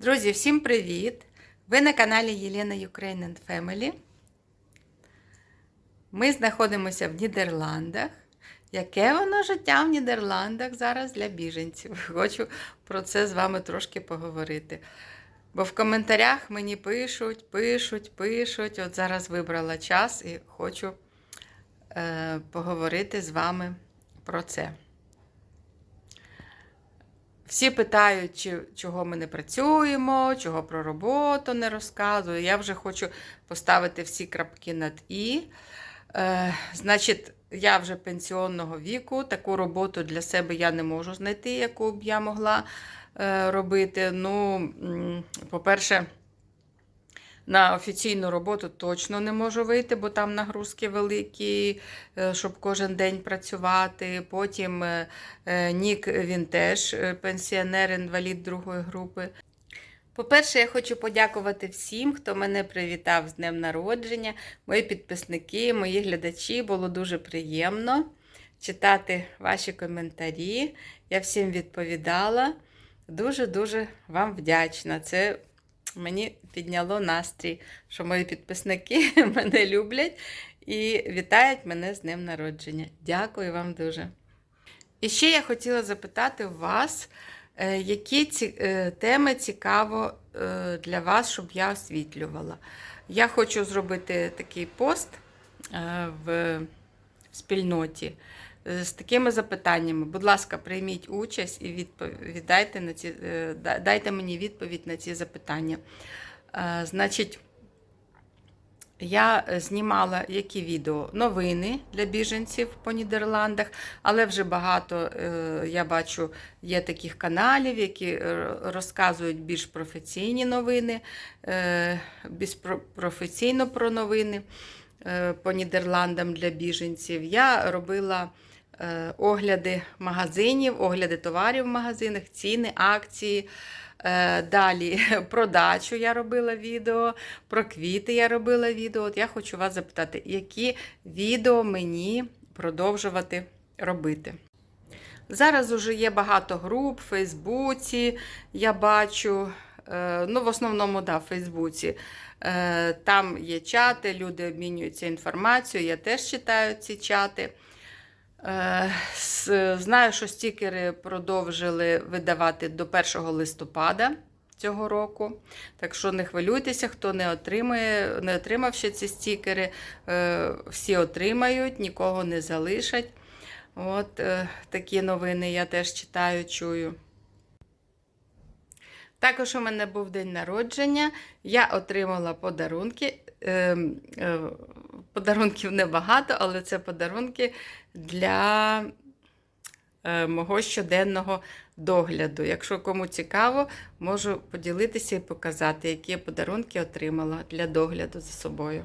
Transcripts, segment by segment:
Друзі, всім привіт! Ви на каналі Єлена Ukraine and Family. Ми знаходимося в Нідерландах. Яке воно життя в Нідерландах зараз для біженців? Хочу про це з вами трошки поговорити. Бо в коментарях мені пишуть, пишуть, пишуть. От зараз вибрала час і хочу е, поговорити з вами про це. Всі питають, чого ми не працюємо, чого про роботу не розказую. Я вже хочу поставити всі крапки над І. Е, значить, я вже пенсіонного віку, таку роботу для себе я не можу знайти, яку б я могла е, робити. Ну, по-перше, на офіційну роботу точно не можу вийти, бо там нагрузки великі, е, щоб кожен день працювати. Потім е, е, Нік, він теж пенсіонер, інвалід другої групи. По-перше, я хочу подякувати всім, хто мене привітав з днем народження, мої підписники, мої глядачі. Було дуже приємно читати ваші коментарі. Я всім відповідала. Дуже-дуже вам вдячна. Це мені підняло настрій, що мої підписники мене люблять і вітають мене з днем народження. Дякую вам дуже. І ще я хотіла запитати вас, е, які ці, е, теми цікаво е, для вас, щоб я освітлювала. Я хочу зробити такий пост в спільноті з такими запитаннями. Будь ласка, прийміть участь і відповідайте на ці, е, дайте мені відповідь на ці запитання. Е, Значить, я е, знімала які відео? Новини для біженців по Нідерландах, але вже багато, е, я бачу, є таких каналів, які е, розказують більш професійні новини, е, більш про- професійно про новини е, по Нідерландам для біженців. Я робила е, огляди магазинів, огляди товарів в магазинах, ціни, акції. Е, Далі про дачу я робила відео, про квіти я робила відео. От я хочу вас запитати, які відео мені продовжувати робити. Зараз уже є багато груп в Фейсбуці, я бачу. е, Ну, в основному, да, в Фейсбуці. Е, Там є чати, люди обмінюються інформацією, я теж читаю ці чати. Е, Знаю, що стікери продовжили видавати до 1 листопада цього року. Так що не хвилюйтеся, хто не отримує, не отримав ще ці стікери, е, всі отримають, нікого не залишать. От е, такі новини я теж читаю, чую. Також у мене був день народження, я отримала подарунки. Подарунків небагато, але це подарунки для е, мого щоденного догляду. Якщо кому цікаво, можу поділитися і показати, які подарунки отримала для догляду за собою.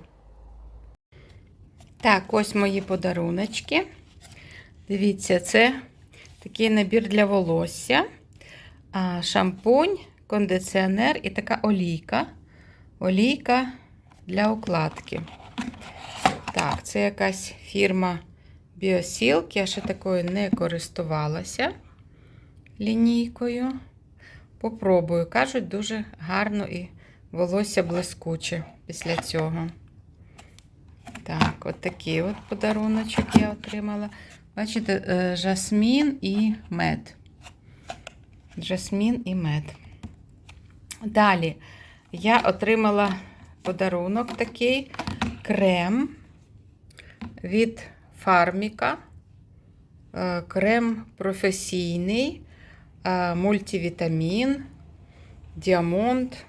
Так, ось мої подаруночки. Дивіться, це такий набір для волосся, шампунь, кондиціонер і така олійка. Олійка для укладки. Так, це якась фірма Біосілк. Я ще такою не користувалася лінійкою. Попробую. Кажуть, дуже гарно і волосся блискуче після цього. Так, от такий от подаруночок я отримала. Бачите, е, жасмін і мед. Жасмін і мед. Далі я отримала подарунок такий крем від Фарміка. Е, Крем професійний, е, мультивітамін, діамонт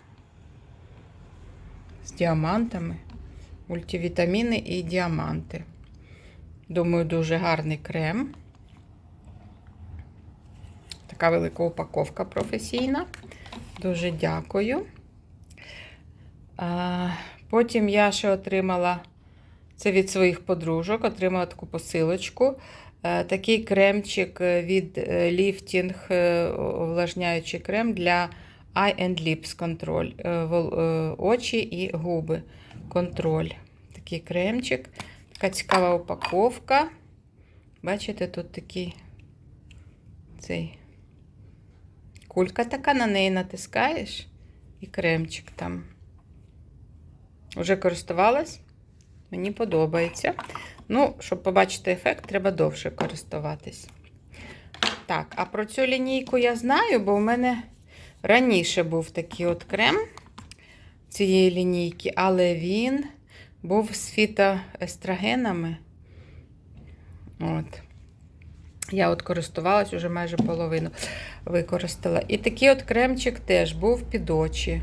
з діамантами. Мультивітаміни і діаманти. Думаю, дуже гарний крем. Така велика упаковка професійна. Дуже дякую. Потім я ще отримала це від своїх подружок, отримала таку посилочку. Е, Такий кремчик від е, Lifting е, увлажняючий крем для Eye and Lips контроль. Очі і губи контроль. Такий кремчик. Така цікава упаковка. Бачите, тут такий цей кулька така, на неї натискаєш і кремчик там. Уже користувалась? Мені подобається. Ну, щоб побачити ефект, треба довше користуватись. Так, а про цю лінійку я знаю, бо в мене раніше був такий от крем цієї лінійки, але він був з фітоестрогенами. От. Я от користувалась уже майже половину використала. І такий от кремчик теж був під очі.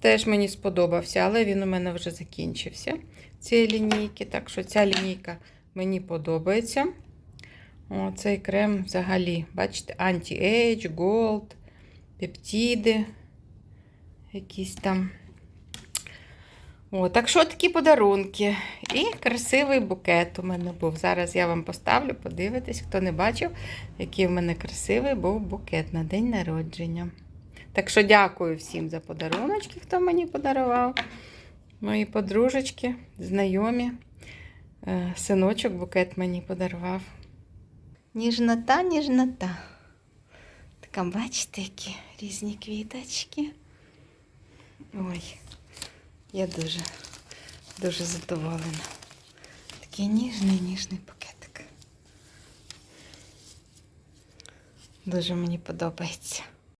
Теж мені сподобався, але він у мене вже закінчився цієї лінійки. Так що ця лінійка мені подобається. О, цей крем взагалі, бачите, анті-ейдж, голд, пептиди якісь там. О, так що такі подарунки. І красивий букет у мене був. Зараз я вам поставлю, подивитесь, хто не бачив, який в мене красивий був букет на день народження. Так що дякую всім за подаруночки, хто мені подарував. Мої подружечки, знайомі. Е, Синочок букет мені подарував. Ніжнота, ніжнота. Така, бачите, які різні квіточки. Ой, я дуже, дуже задоволена. Такий ніжний, ніжний пакетик. Дуже мені подобається.